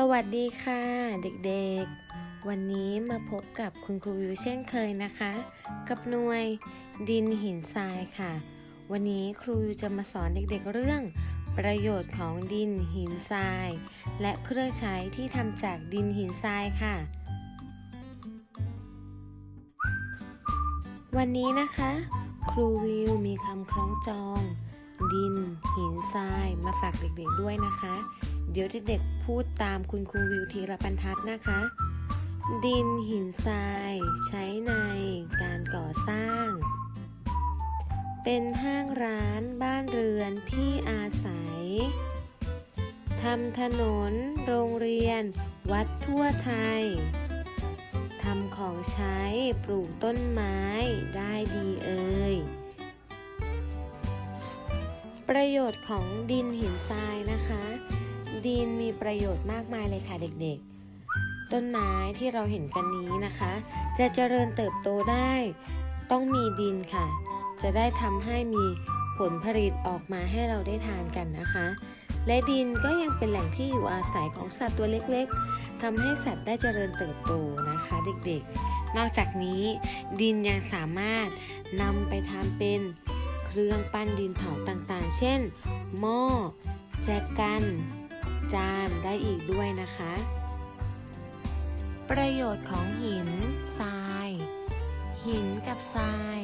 สวัสดีค่ะเด็กๆ วันนี้มาพบกับคุณครูวิวเช่นเคยนะคะ กับหน่วยดินหินทรายค่ะ วันนี้ครูวิวจะมาสอนเด็กๆเรื่อง ประโยชน์ของดินหินทราย และเครื่องใช้ที่ทำจากดินหินทรายค่ะ วันนี้นะคะ ครูวิวมีคำคล้องจอง ดินหินทรายมาฝากเด็กๆด้วยนะคะ เดี๋ยวเด็กๆพูดตามคุณครูวิวทีละบรรทัดนะคะ ดินหินทราย ใช้ในการก่อสร้าง เป็นห้างร้านบ้านเรือนที่อาศัยทำถนน โรงเรียน วัดทั่วไทยทำของใช้ปลูกต้นไม้ได้ดีเอ่ยประโยชน์ของดินหินทรายนะคะ ดินมีประโยชน์มากมายเลยค่ะเด็กๆ ต้นไม้ที่เราเห็นกันนี้นะคะ จะเจริญเติบโตได้ ต้องมีดินค่ะ จะได้ทำให้มีผลผลิตออกมาให้เราได้ทานกันนะคะ และดินก็ยังเป็นแหล่งที่อยู่อาศัยของสัตว์ตัวเล็กๆทำให้สัตว์ได้เจริญเติบโตนะคะเด็กๆ นอกจากนี้ดินยังสามารถนำไปทำเป็นเครื่องปั้นดินเผาต่างๆ เช่น หม้อแจกัน จานได้อีกด้วยนะคะ ประโยชน์ของหินทราย หินกับทราย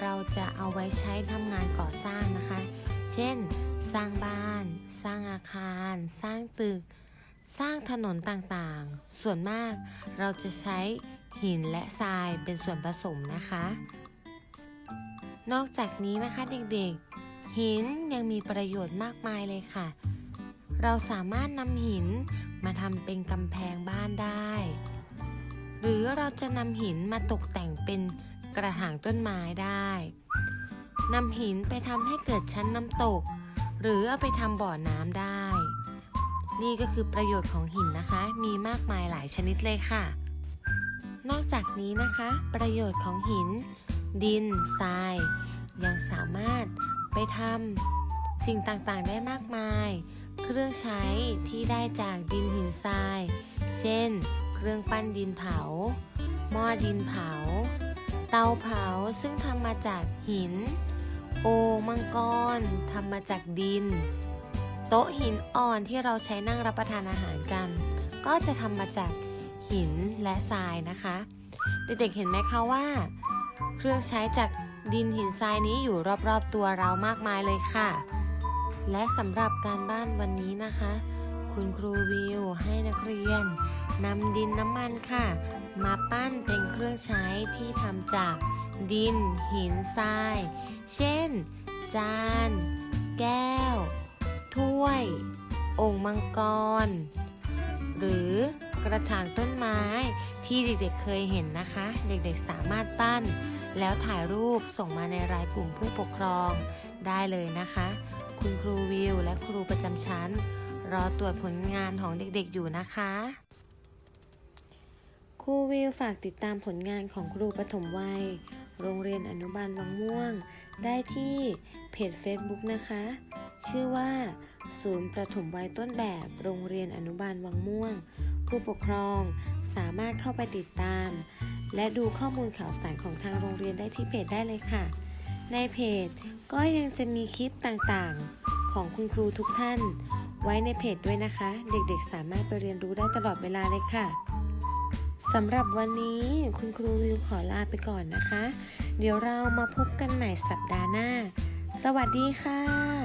เราจะเอาไว้ใช้ทำงานก่อสร้างนะคะ เช่น สร้างบ้าน สร้างอาคาร สร้างตึก สร้างถนนต่างๆ ส่วนมากเราจะใช้หินและทรายเป็นส่วนผสมนะคะ นอกจากนี้นะคะเด็กๆ หินยังมีประโยชน์มากมายเลยค่ะ เราสามารถนำหินมาทำเป็นกำแพงบ้านได้ หรือเราจะนำหินมาตกแต่งเป็นกระถางต้นไม้ได้นำหินไปทำให้เกิดชั้นน้ำตก หรือเอาไปทำบ่อน้ำได้ นี่ก็คือประโยชน์ของหินนะคะ มีมากมายหลายชนิดเลยค่ะ นอกจากนี้นะคะ ประโยชน์ของหิน ดินทราย ยังสามารถไปทำสิ่งต่างๆได้มากมาย เครื่องใช้ที่ได้จากดินหินทราย เช่น เครื่องปั้นดินเผา หม้อดินเผา เตาเผาซึ่งทำมาจากหิน โอ่งมังกรทำมาจากดิน โต๊ะหินอ่อนที่เราใช้นั่งรับประทานอาหารกัน ก็จะทำมาจากหินและทรายนะคะ เด็กๆเห็นไหมคะว่า เครื่องใช้จากดินหินทรายนี้อยู่รอบๆตัวเรามากมายเลยค่ะ และสำหรับการบ้านวันนี้นะคะ คุณครูวิวให้นักเรียนนำดินน้ำมันค่ะ มาปั้นเป็นเครื่องใช้ที่ทำจากดิน หินทราย เช่น จาน แก้ว ถ้วย องค์มังกร หรือกระถางต้นไม้ที่เด็กๆเคยเห็นนะคะ เด็กๆสามารถปั้น แล้วถ่ายรูปส่งมาในรายกลุ่มผู้ปกครองได้เลยนะคะ คุณครูวิว และครูประจำชั้น รอตรวจผลงานของเด็กๆอยู่นะคะ ครูวิวฝากติดตามผลงานของครูปฐมวัย โรงเรียนอนุบาลวังม่วง ได้ที่เพจ Facebook นะคะ ชื่อว่า ศูนย์ประถมวัยต้นแบบ โรงเรียนอนุบาลวังม่วง ผู้ปกครองสามารถเข้าไปติดตาม และดูข้อมูลข่าวสารของทางโรงเรียนได้ที่เพจได้เลยค่ะ ในเพจก็ยังจะมีคลิปต่างๆ ของคุณครูทุกท่าน ไว้ในเพจด้วยนะคะ เด็กๆ สามารถไปเรียนรู้ได้ตลอดเวลาเลยค่ะสำหรับวันนี้คุณครูวิวขอลาไปก่อนนะคะ เดี๋ยวเรามาพบกันใหม่สัปดาห์หน้า สวัสดีค่ะ